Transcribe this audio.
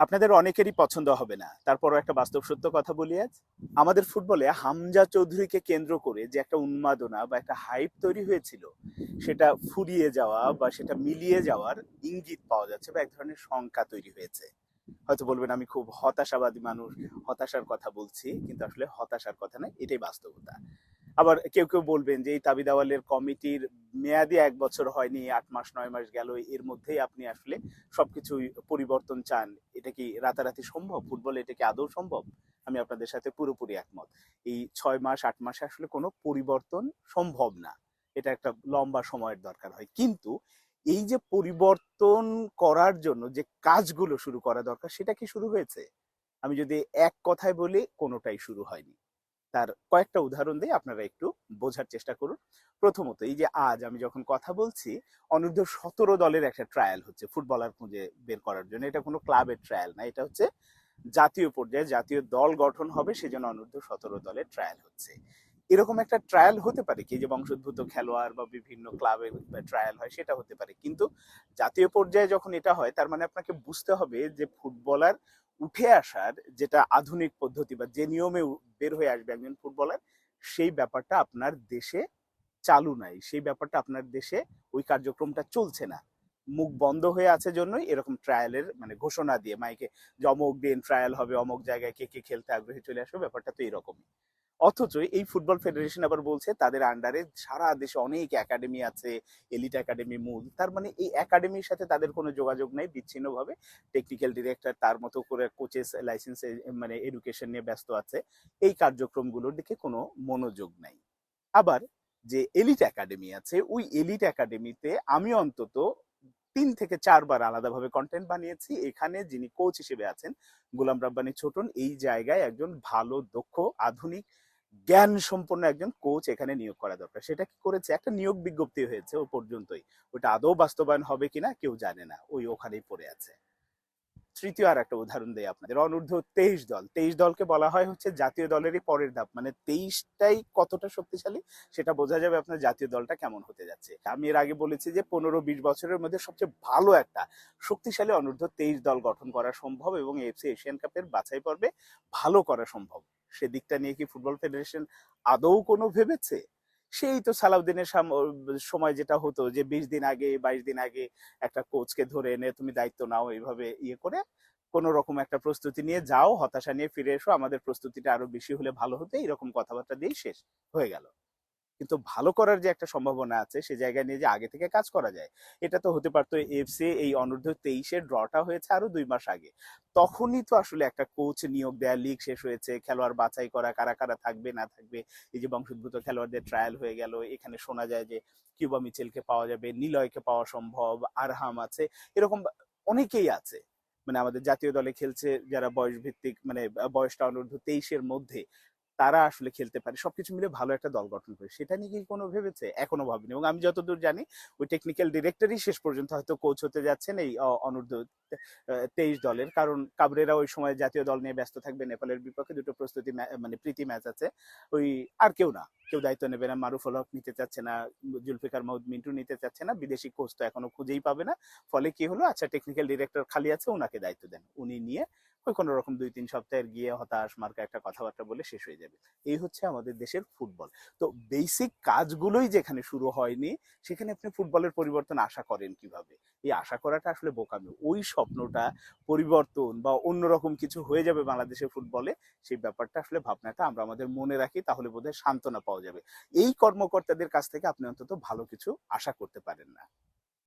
আপনাদের অনেকেরই পছন্দ হবে না। তারপরও একটা বাস্তব সত্য কথা বলি আজ। আমাদের ফুটবলে হামজা চৌধুরীকে কেন্দ্র করে যে একটা উন্মাদনা বা একটা হাইপ তৈরি হয়েছিল, সেটা ফুরিয়ে যাওয়া বা সেটা মিলিয়ে যাওয়ার ইঙ্গিত পাওয়া যাচ্ছে বা এক ধরনের শঙ্কা তৈরি হয়েছে। হয়তো বলবেন আমি খুব হতাশাবাদী মানুষ, হতাশার কথা বলছি, কিন্তু আসলে হতাশার কথা না এটাই বাস্তবতা। আবার কেউ কেউ বলবেন যে এই তাবি দাওয়ালের কমিটির মেয়াদি এক বছর হয়নি, আট মাস, নয় মাস গেল, এর মধ্যেই আপনি আসলে সবকিছু পরিবর্তন চান। এটা কি রাতারাতি সম্ভব? ফুটবল এটা কি আদৌ সম্ভব? আমি আপনাদের সাথে পুরোপুরি একমত। এই ছয় মাস, আট মাসে আসলে কোনো পরিবর্তন সম্ভব না। এটা একটা লম্বা সময়ের দরকার হয়। কিন্তু এই যে পরিবর্তন করার জন্য যে কাজগুলো শুরু করা দরকার, সেটা কি শুরু হয়েছে? আমি যদি এক কথায় বলি, কোনোটাই শুরু হয়নি। তার কয়েকটা উদাহরণ দিয়ে আপনারা একটু বোঝার চেষ্টা করুন। প্রথমত, এই যে আজ আমি যখন কথা বলছি, অনূর্ধ্ব সতেরো দলের একটা ট্রায়াল হচ্ছে ফুটবলার খুঁজে বের করার জন্য। এটা কোনো ক্লাবের ট্রায়াল না, এটা হচ্ছে জাতীয় পর্যায়ে জাতীয় দল গঠন হবে সেজন্য অনূর্ধ্ব সতেরো দলের ট্রায়াল হচ্ছে। এরকম একটা ট্রায়াল হতে পারে কি? যে বংশোদ্ভূত খেলোয়াড় বা বিভিন্ন ক্লাবে ট্রায়াল হয়, সেটা হতে পারে। কিন্তু জাতীয় পর্যায়ে যখন এটা হয়, তার মানে আপনাকে বুঝতে হবে যে ফুটবলার উঠে আসার যেটা আধুনিক পদ্ধতি বা যে নিয়মে বের হয়ে আসবে একজন ফুটবলার, সেই ব্যাপারটা আপনার দেশে চালু নাই। সেই ব্যাপারটা আপনার দেশে ওই কার্যক্রমটা চলছে না। মুখ বন্ধ হয়ে আছে জন্যই এরকম ট্রায়ালের মানে ঘোষণা দিয়ে, মাইকে যে অমুক দিন ট্রায়াল হবে, অমুক জায়গায় কে কে খেলতে আগ্রহী চলে আসবে, ব্যাপারটা তো এরকমই। অথচ এই ফুটবল ফেডারেশন আবার বলছে তাদের আন্ডারে সারা দেশে অনেক একাডেমি আছে এলিট একাডেমি মূল। তার মানে এই একাডেমির সাথে তাদের কোনো যোগাযোগ নেই বিচ্ছিন্নভাবে। টেকনিক্যাল ডিরেক্টর তার মতো করে কোচেস লাইসেন্স মানে এডুকেশন নিয়ে ব্যস্ত আছে। এই কার্যক্রমগুলোর দিকে কোনো মনোযোগ নাই। আবার যে এলিট একাডেমি আছে, ওই এলিট একাডেমিতে আমি অন্তত তিন থেকে চারবার আলাদাভাবে কন্টেন্ট বানিয়েছি। এখানে যিনি কোচ হিসেবে আছেন, গোলাম রাব্বানি ছোটন, এই জায়গায় একজন ভালো, দক্ষ, আধুনিক জ্ঞান সম্পন্ন একজন কোচ এখানে নিয়োগ করা দরকার। সেটা কি করেছে? একটা নিয়োগ বিজ্ঞপ্তি হয়েছে ও পর্যন্তই। ওটা আদৌ বাস্তবায়ন হবে কিনা কেউ জানে না। ওই ওখানেই পড়ে আছে। তৃতীয় আর একটা উদাহরণ দেয় আপনাদের। অনূর্ধ্ব তেইশ দল। তেইশ দলকে বলা হয় হচ্ছে জাতীয় দলেরই পরের ধাপ। মানে তেইশটাই কতটা শক্তিশালী সেটা বোঝা যাবে আপনার জাতীয় দলটা কেমন হতে যাচ্ছে। আমি এর আগে বলেছি যে পনেরো বিশ বছরের মধ্যে সবচেয়ে ভালো একটা শক্তিশালী অনূর্ধ্ব তেইশ দল গঠন করা সম্ভব এবং এফসি এশিয়ান কাপের বাছাই পর্বে ভালো করা সম্ভব। সেদিকটা নিয়ে কি ফুটবল ফেডারেশন আদৌ কোনো ভেবেছে? সেই তো সালাউদ্দিনের সাম- সময় যেটা হতো যে বিশ দিন আগে, বাইশ দিন আগে একটা কোচকে ধরে এনে তুমি দায়িত্ব নাও এইভাবে ইয়ে করে কোন রকম একটা প্রস্তুতি নিয়ে যাও, হতাশা নিয়ে ফিরে এসো, আমাদের প্রস্তুতিটা আরও বেশি হলে ভালো হতো এরকম কথাবার্তা দিয়েই শেষ হয়ে গেল। কিন্তু ভালো করার যে একটা সম্ভাবনা আছে, সে জায়গায় নিয়ে যে আগে থেকে কাজ করা যায়, এটা তো হতে পারতো এফসি এই অনূর্ধ্ব তেইশের ড্রটা হয়েছে আরও দুই মাস আগে। তখনই তো আসলে একটা কোচ নিয়োগ দেয়া লিগ শেষ হয়েছে, খেলোয়াড় বাছাই করা, কারা কারা থাকবে, না থাকবে, এই যে বংশোদ্ভূত খেলোয়াড়দের ট্রায়াল হয়ে গেল, এখানে শোনা যায় যে কিউবা মিচেলকে পাওয়া যাবে, নিলয়কে পাওয়া সম্ভব, আরহাম আছে, এরকম অনেকেই আছে। মানে আমাদের জাতীয় দলে খেলছে যারা বয়স ভিত্তিক মানে বয়সটা অনূর্ধ্ব তেইশের মধ্যে। তারা আসলে খেলতে পারে। সবকিছু মিলে ভালো একটা দল গঠন করে। সেটা নিয়ে কি কোনো ভেবেছে? এখনও ভাবিনি। এবং আমি যতদূর জানি, ওই টেকনিক্যাল ডিরেক্টরই শেষ পর্যন্ত হয়তো কোচ হতে যাচ্ছেন এই অনূর্ধ্ব তেইশ দলের। কারণ কাবরেরা ওই সময় জাতীয় দল নিয়ে ব্যস্ত থাকবে। নেপালের বিপক্ষে দুটো প্রস্তুতি মানে প্রীতি ম্যাচ আছে। ওই আর কেউ না। কেউ দায়িত্ব নেবে না। মারুফুল হক নিতে চাচ্ছে না। জুলফিকার মাহমুদ মিন্টু নিতে চাচ্ছে না। বিদেশি কোচ তো এখনও খুঁজেই পাবে না। ফলে কি হলো? আচ্ছা টেকনিক্যাল ডিরেক্টর খালি আছে ওনাকে দায়িত্ব দেন। উনি নিয়ে ওই কোনো রকম দুই, তিন সপ্তাহের গিয়ে হতাশ, মার্কা একটা কথাবার্তা বলে শেষ হয়ে যাবে। এই হচ্ছে আমাদের দেশের ফুটবল। তো বেসিক কাজগুলোই যেখানে শুরু হয়নি, সেখানে আপনি ফুটবলের পরিবর্তন আশা করেন কীভাবে? এই আশা করাটা আসলে বোকামি। ওই স্বপ্নটা পরিবর্তন বা অন্যরকম কিছু হয়ে যাবে বাংলাদেশের ফুটবলে, সেই ব্যাপারটা আসলে ভাবনাটা আমরা আমাদের মনে রাখি, তাহলে বোধহয় সান্ত্বনা পাওয়া যাবে। এই কর্মকর্তাদের কাছ থেকে আপনি অন্তত ভালো কিছু আশা করতে পারেন না।